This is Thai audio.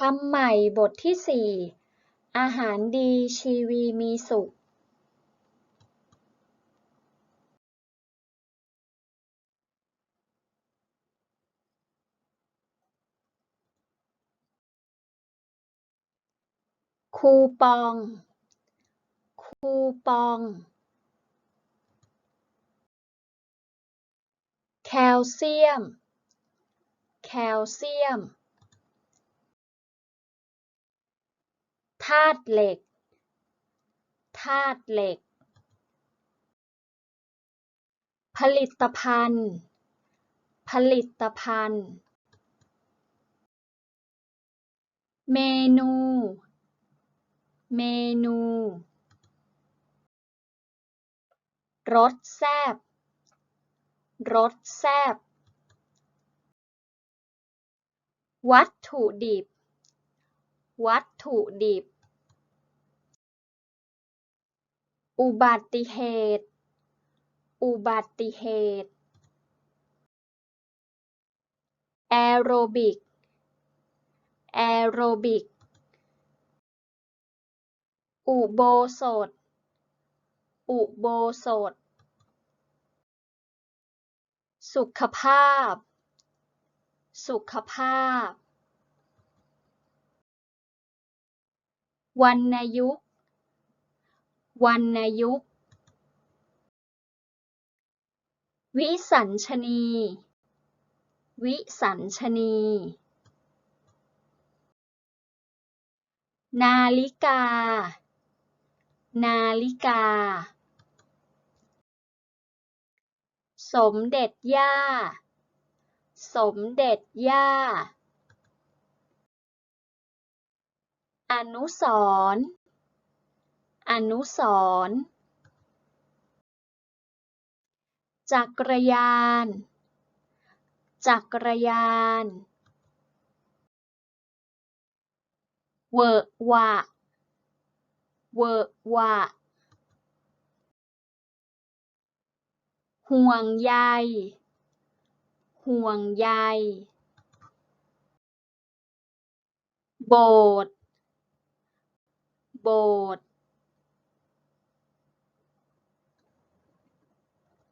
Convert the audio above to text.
คำใหม่บทที่สี่อาหารดีชีวีมีสุข คูปอง คูปอง แคลเซียม แคลเซียม ธาตุเหล็ก ธาตุเหล็ก ผลิตภัณฑ์ ผลิตภัณฑ์ เมนู เมนู รสแซ่บรสแซ่บวัตถุดิบ วัตถุดิบ อุบัติเหตุ อุบัติเหตุ แอโรบิก แอโรบิก อุโบสถ อุโบสถ สุขภาพ สุขภาพ วรรณยุก วรรณยุกต์ วิสัญชนี วิสัญชนี นาฬิกา นาฬิกา สมเด็จย่า สมเด็จย่า อนุสร อนุสรณ์จักรยาน จักรยาน เวอะวะ เวอะวะ ห่วงใย ห่วงใย โบสถ์ โบสถ์